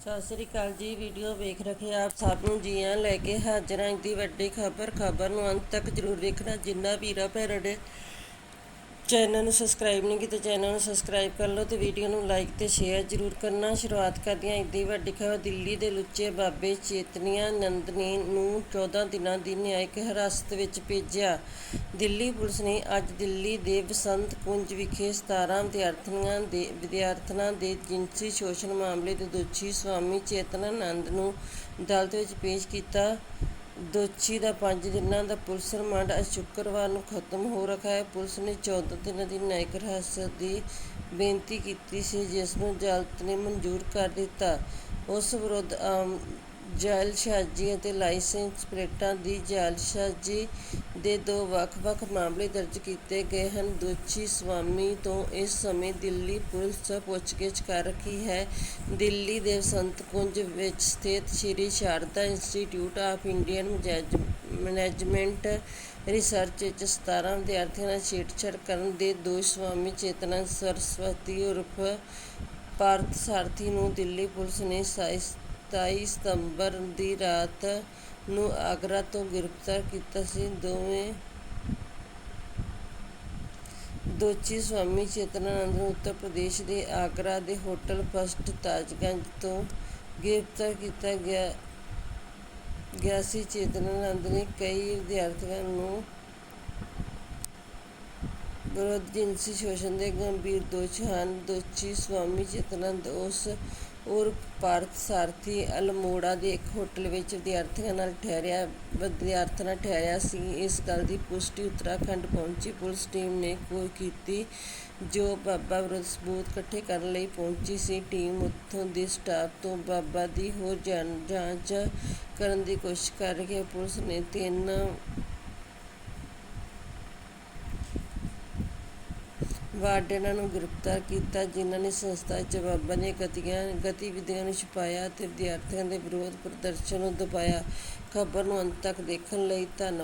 ਸਤਿ ਸ੍ਰੀ ਅਕਾਲ ਜੀ ਵੀਡੀਓ ਵੇਖ ਰਹੇ ਆਪ ਸਭ ਨੂੰ। ਜੀ ਆਇਆਂ ਲੈ ਕੇ ਹਾਜ਼ਰ ਦੀ ਵੱਡੀ ਖਬਰ ਖਬਰ ਨੂੰ ਅੰਤ ਤੱਕ ਜਰੂਰ ਵੇਖਣਾ। ਜਿੰਨਾ ਵੀਰਾ ਭੈਣਾਂ ਨੇ ਚੈਨਲ ਨੂੰ ਸਬਸਕ੍ਰਾਈਬ ਨਹੀਂ ਕੀਤਾ, ਚੈਨਲ ਨੂੰ ਸਬਸਕ੍ਰਾਈਬ ਕਰ ਲਓ ਤੇ ਵੀਡੀਓ ਨੂੰ ਲਾਈਕ ਤੇ ਸ਼ੇਅਰ ਜਰੂਰ ਕਰਨਾ। ਸ਼ੁਰੂਆਤ ਕਰਦੀਆਂ ਅੱਜ ਦੀ ਵੱਡੀ ਖਬਰ। ਦਿੱਲੀ ਦੇ ਲੁੱਚੇ ਬਾਬੇ ਚੇਤਨੀਆ ਨੰਦਨੀ ਨੂੰ 14 ਦਿਨਾਂ ਦੀ ਨਿਆਇਕ ਹਿਰਾਸਤ ਵਿੱਚ ਭੇਜਿਆ। ਦਿੱਲੀ ਪੁਲਿਸ ਨੇ ਅੱਜ ਦਿੱਲੀ ਦੇ ਬਸੰਤ ਕੁੰਜ ਵਿਖੇ 17 ਵਿਦਿਆਰਥੀਆਂ ਦੇ, ਵਿਦਿਆਰਥਣਾਂ ਦੇ ਜਿਨਸੀ ਸ਼ੋਸ਼ਣ ਮਾਮਲੇ ਦੇ ਦੋਸ਼ੀ ਸਵਾਮੀ ਚੇਤਨਾ ਨੰਦ ਨੂੰ ਅਦਾਲਤ ਵਿੱਚ ਪੇਸ਼ ਕੀਤਾ। ਦੋਸ਼ੀ ਦਾ 5 ਦਿਨਾਂ ਦਾ ਪੁਲਿਸ ਰਿਮਾਂਡ ਅੱਜ ਸ਼ੁੱਕਰਵਾਰ ਨੂੰ ਖਤਮ ਹੋ ਰੱਖਾ ਹੈ। ਪੁਲਿਸ ਨੇ 14 ਦਿਨਾਂ ਦੀ ਨਿਆਇਕ ਹਿਰਾਸਤ ਦੀ ਬੇਨਤੀ ਕੀਤੀ ਸੀ, ਜਿਸ ਨੂੰ ਅਦਾਲਤ ਨੇ ਮਨਜ਼ੂਰ ਕਰ ਦਿੱਤਾ। ਉਸ ਵਿਰੁੱਧ ਆਮ ਜਾਅਲਸਾਜ਼ੀ ਅਤੇ ਲਾਇਸੈਂਸ ਪਲੇਟਾਂ ਦੀ ਜਾਅਲਸਾਜ਼ੀ ਦੇ ਦੋ ਵੱਖ-ਵੱਖ ਮਾਮਲੇ ਦਰਜ ਕੀਤੇ ਗਏ ਹਨ। ਦੋਸ਼ੀ ਸਵਾਮੀ ਤੋਂ ਇਸ ਸਮੇਂ ਦਿੱਲੀ ਪੁਲਿਸ ਪੁੱਛਗਿੱਛ ਕਰ ਰਹੀ ਹੈ। ਦਿੱਲੀ ਦੇ ਬਸੰਤ ਕੁੰਜ ਵਿੱਚ ਸਥਿਤ Shri Sharda institute of Indian management research ਵਿੱਚ 17 ਵਿਦਿਆਰਥੀਆਂ ਨਾਲ ਛੇੜਛਾੜ ਕਰਨ ਦੇ ਦੋਸ਼ ਸਵਾਮੀ ਚੇਤਨਾ ਸਰਸਵਤੀ ਉਰਫ ਪਾਰਥ ਸਾਰਥੀ ਨੂੰ ਦਿੱਲੀ ਪੁਲਿਸ ਨੇ 27 ਸਤੰਬਰ ਦੀ ਰਾਤ ਨੂੰ ਆਗਰਾ ਤੋਂ ਗ੍ਰਿਫਤਾਰ ਕੀਤਾ ਸੀ। ਦੋਵੇਂ ਦੋਸ਼ੀ ਸਵਾਮੀ ਚੇਤਨਾਨੰਦ ਨੂੰ ਉੱਤਰ ਪ੍ਰਦੇਸ਼ ਦੇ ਆਗਰਾ ਦੇ ਹੋਟਲ ਫਸਟ ਤਾਜਗੰਜ ਤੋਂ ਗ੍ਰਿਫਤਾਰ ਕੀਤਾ ਗਿਆ। ਗਿਆ ਸੀ। ਚੇਤਨਾਨੰਦ ਨੇ ਕਈ ਵਿਦਿਆਰਥੀਆਂ ਨੂੰ ਵਿਰੁੱਧ ਜਿਨਸੀ ਸ਼ੋਸ਼ਣ ਦੇ ਗੰਭੀਰ ਦੋਸ਼ ਹਨ। ਦੋਸ਼ੀ ਸਵਾਮੀ ਚੇਤਨਾਨੰਦ ਉਸ ਉਰਫ ਪਾਰਥ ਸਾਰਥੀ ਅਲਮੋੜਾ ਦੇ ਇੱਕ ਹੋਟਲ ਵਿੱਚ ਵਿਦਿਆਰਥੀਆਂ ਨਾਲ ਠਹਿਰਿਆ ਵਿਦਿਆਰਥੀ ਨਾਲ ਠਹਿਰਿਆ ਸੀ। ਇਸ ਗੱਲ ਦੀ ਪੁਸ਼ਟੀ ਉੱਤਰਾਖੰਡ ਪਹੁੰਚੀ। ਪੁਲਿਸ ਟੀਮ ਨੇ ਕੀਤੀ ਜੋ ਬਾਬਾ ਵਿਰੁੱਧ ਸਬੂਤ ਇਕੱਠੇ ਕਰਨ ਲਈ ਪਹੁੰਚੀ ਸੀ। ਟੀਮ ਉੱਥੋਂ ਦੇ ਸਟਾਫ ਤੋਂ ਬਾਬਾ ਦੀ ਹੋਰ ਜਾਣ ਜਾਂਚ ਕਰਨ ਦੀ ਕੋਸ਼ਿਸ਼ ਕਰ ਰਹੀ ਹੈ। ਪੁਲਿਸ ਨੇ ਤਿੰਨ ਵਾਰਡਨਾਂ ਨੂੰ ਗ੍ਰਿਫਤਾਰ ਕੀਤਾ, ਜਿਨ੍ਹਾਂ ਨੇ ਸੰਸਥਾ ਵਿੱਚ ਦੀਆਂ ਗਤੀਆਂ ਗਤੀਵਿਧੀਆਂ ਨੂੰ ਛੁਪਾਇਆ ਅਤੇ ਵਿਦਿਆਰਥੀਆਂ ਦੇ ਵਿਰੋਧ ਪ੍ਰਦਰਸ਼ਨ ਨੂੰ ਦਬਾਇਆ। ਖਬਰ ਨੂੰ ਅੰਤ ਤੱਕ ਦੇਖਣ ਲਈ ਧੰਨਵਾਦ।